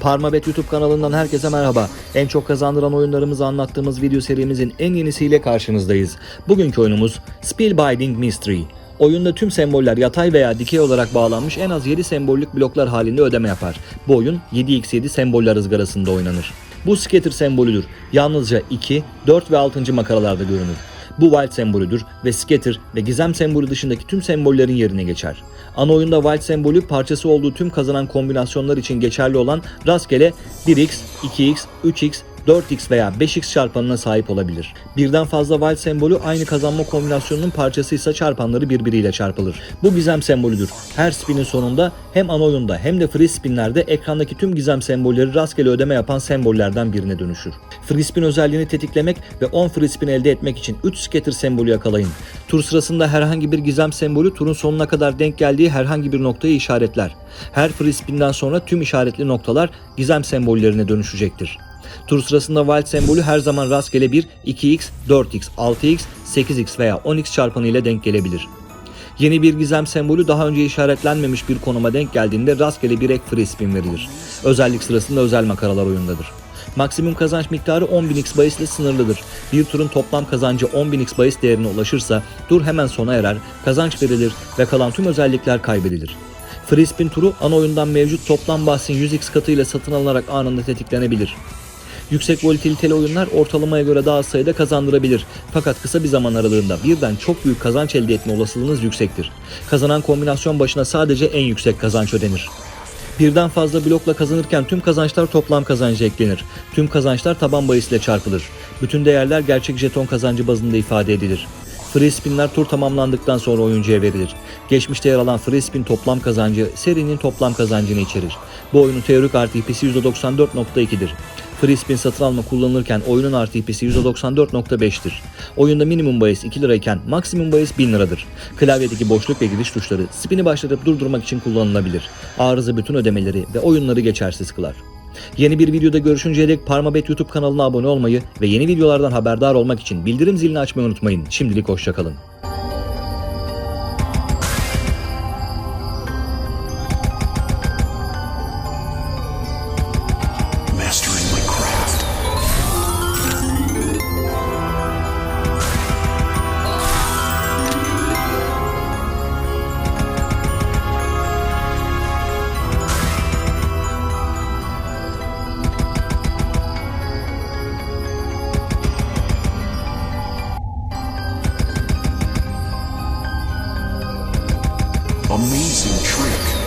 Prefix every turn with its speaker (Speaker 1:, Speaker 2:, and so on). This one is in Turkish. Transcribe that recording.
Speaker 1: Parmabet YouTube kanalından herkese merhaba. En çok kazandıran oyunlarımızı anlattığımız video serimizin en yenisiyle karşınızdayız. Bugünkü oyunumuz Spellbinding Mystery. Oyunda tüm semboller yatay veya dikey olarak bağlanmış en az 7 sembollük bloklar halinde ödeme yapar. Bu oyun 7x7 semboller ızgarasında oynanır. Bu scatter sembolüdür. Yalnızca 2, 4 ve 6. makaralarda görünür. Bu wild sembolüdür ve scatter ve gizem sembolü dışındaki tüm sembollerin yerine geçer. Ana oyunda wild sembolü parçası olduğu tüm kazanan kombinasyonlar için geçerli olan rastgele 1x, 2x, 3x, 4x veya 5x çarpanına sahip olabilir. Birden fazla wild sembolü aynı kazanma kombinasyonunun parçasıysa çarpanları birbiriyle çarpılır. Bu gizem sembolüdür. Her spinin sonunda hem ana oyunda hem de free spinlerde ekrandaki tüm gizem sembolleri rastgele ödeme yapan sembollerden birine dönüşür. Free spin özelliğini tetiklemek ve 10 free spin elde etmek için 3 scatter sembolü yakalayın. Tur sırasında herhangi bir gizem sembolü turun sonuna kadar denk geldiği herhangi bir noktayı işaretler. Her free spin'den sonra tüm işaretli noktalar gizem sembollerine dönüşecektir. Tur sırasında wild sembolü her zaman rastgele bir 2x, 4x, 6x, 8x veya 10x çarpanı ile denk gelebilir. Yeni bir gizem sembolü daha önce işaretlenmemiş bir konuma denk geldiğinde rastgele bir ek free spin verilir. Özellik sırasında özel makaralar oyundadır. Maksimum kazanç miktarı 10.000x bahis ile sınırlıdır. Bir turun toplam kazancı 10.000x bahis değerine ulaşırsa tur hemen sona erer, kazanç verilir ve kalan tüm özellikler kaybedilir. Free spin turu ana oyundan mevcut toplam bahsin 100x katıyla satın alınarak anında tetiklenebilir. Yüksek volatiliteli oyunlar ortalamaya göre daha az sayıda kazandırabilir. Fakat kısa bir zaman aralığında birden çok büyük kazanç elde etme olasılığınız yüksektir. Kazanan kombinasyon başına sadece en yüksek kazanç ödenir. Birden fazla blokla kazanırken tüm kazançlar toplam kazancı eklenir. Tüm kazançlar taban bahisiyle çarpılır. Bütün değerler gerçek jeton kazancı bazında ifade edilir. Free spinler tur tamamlandıktan sonra oyuncuya verilir. Geçmişte yer alan free spin toplam kazancı serinin toplam kazancını içerir. Bu oyunun teorik RTP'si %94.2'dir. Free spin satın alma kullanılırken oyunun RTP'si %94.5'tir. Oyunda minimum bahis 2 lirayken maksimum bahis 1000 liradır. Klavyedeki boşluk ve gidiş tuşları spini başlatıp durdurmak için kullanılabilir. Arıza bütün ödemeleri ve oyunları geçersiz kılar. Yeni bir videoda görüşünceye dek Parmabet YouTube kanalına abone olmayı ve yeni videolardan haberdar olmak için bildirim zilini açmayı unutmayın. Şimdilik hoşçakalın.
Speaker 2: Amazing trick.